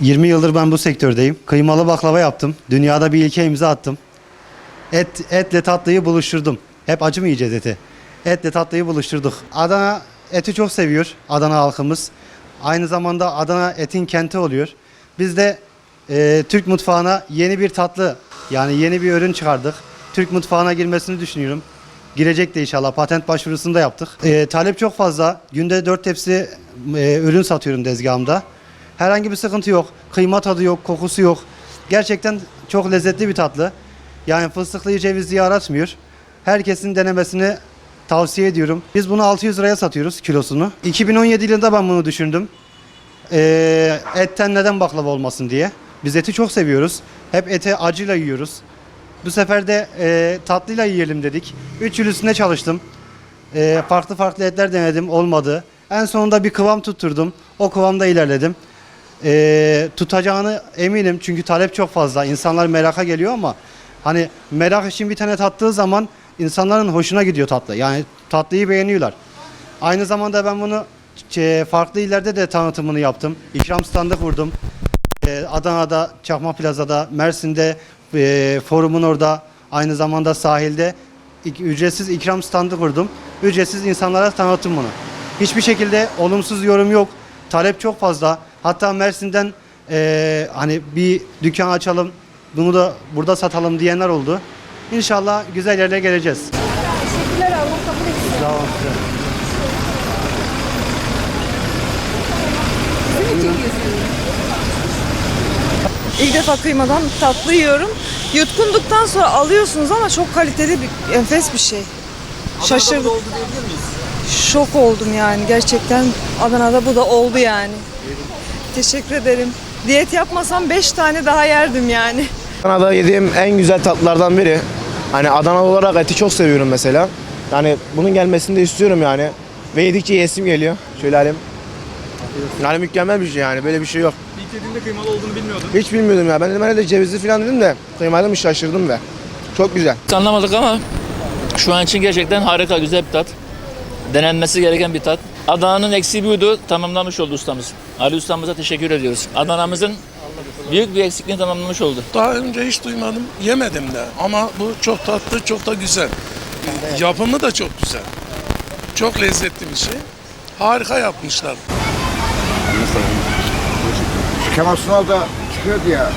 20 yıldır ben bu sektördeyim. Kıymalı baklava yaptım. Dünyada bir ilke imza attım. Et, etle tatlıyı buluşturdum. Hep acı mı yiyeceğiz eti? Etle tatlıyı buluşturduk. Adana eti çok seviyor. Adana halkımız. Aynı zamanda Adana etin kenti oluyor. Biz de e, Türk mutfağına yeni bir tatlı yani yeni bir ürün çıkardık. Türk mutfağına girmesini düşünüyorum. Girecek de inşallah. Patent başvurusunu da yaptık. E, talep çok fazla. Günde 4 tepsi e, ürün satıyorum tezgahımda. Herhangi bir sıkıntı yok. Kıyma tadı yok, kokusu yok. Gerçekten çok lezzetli bir tatlı. Yani fıstıklıyı cevizliyi aratmıyor. Herkesin denemesini tavsiye ediyorum. Biz bunu 600 liraya satıyoruz kilosunu. 2017 yılında ben bunu düşündüm. Ee, etten neden baklava olmasın diye. Biz eti çok seviyoruz. Hep eti acıyla yiyoruz. Bu sefer de e, tatlıyla yiyelim dedik. 3 yıl üstünde çalıştım. E, farklı farklı etler denedim. Olmadı. En sonunda bir kıvam tutturdum. O kıvamda ilerledim. E, tutacağını eminim çünkü talep çok fazla. İnsanlar meraka geliyor ama hani merak için bir tane tattığı zaman insanların hoşuna gidiyor tatlı. Yani tatlıyı beğeniyorlar. Aynı zamanda ben bunu e, farklı illerde de tanıtımını yaptım. İkram standı kurdum. Ee, Adana'da, Çakma Plaza'da, Mersin'de, e, forumun orada, aynı zamanda sahilde ücretsiz ikram standı kurdum. Ücretsiz insanlara tanıttım bunu. Hiçbir şekilde olumsuz yorum yok. Talep çok fazla. Hatta Mersin'den e, hani bir dükkan açalım, bunu da burada satalım diyenler oldu. İnşallah güzel yerlere geleceğiz. Teşekkürler Allah kabul etsin. Sağ olun size. İlk defa kıymadan tatlı yiyorum. Yutkunduktan sonra alıyorsunuz ama çok kaliteli bir, enfes bir şey. Şaşırdım. Şok oldum yani gerçekten. Adana'da bu da oldu yani. Teşekkür ederim. Diyet yapmasam 5 tane daha yerdim yani. Adana'da yediğim en güzel tatlılardan biri. Hani Adana olarak eti çok seviyorum mesela. Yani bunun gelmesini de istiyorum yani. Ve yedikçe yesim geliyor. Şöyle halim. Yani mükemmel bir şey yani. Böyle bir şey yok. İlk yediğinde kıymalı olduğunu bilmiyordum. Hiç bilmiyordum ya. Ben dedim herhalde cevizli falan dedim de kıymalıymış şaşırdım ve çok güzel. Hiç anlamadık ama şu an için gerçekten harika, güzel bir tat. Denenmesi gereken bir tat. Adana'nın eksiği buydu, tamamlamış oldu ustamız. Ali ustamıza teşekkür ediyoruz. Adana'mızın büyük bir eksikliğini tamamlamış oldu. Daha önce hiç duymadım, yemedim de. Ama bu çok tatlı, çok da güzel. Yapımı da çok güzel. Çok lezzetli bir şey. Harika yapmışlar. Kemal Sunal da çıkıyordu ya.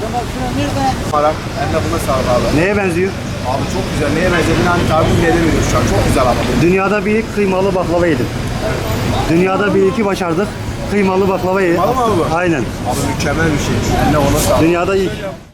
Kemal Sunal nerede? Para. Hem de buna sağlık abi. Neye benziyor? Abi çok güzel. Neye benzediğini hani tahmin edemiyoruz şu an. Çok güzel ama. Dünyada bir ilk kıymalı baklava yedim. Dünyada bir iki başardık. Kıymalı baklava yedim. Kıymalı mı abi bu? Aynen. Abi mükemmel bir şey. Eline ona sağlık. Dünyada ilk.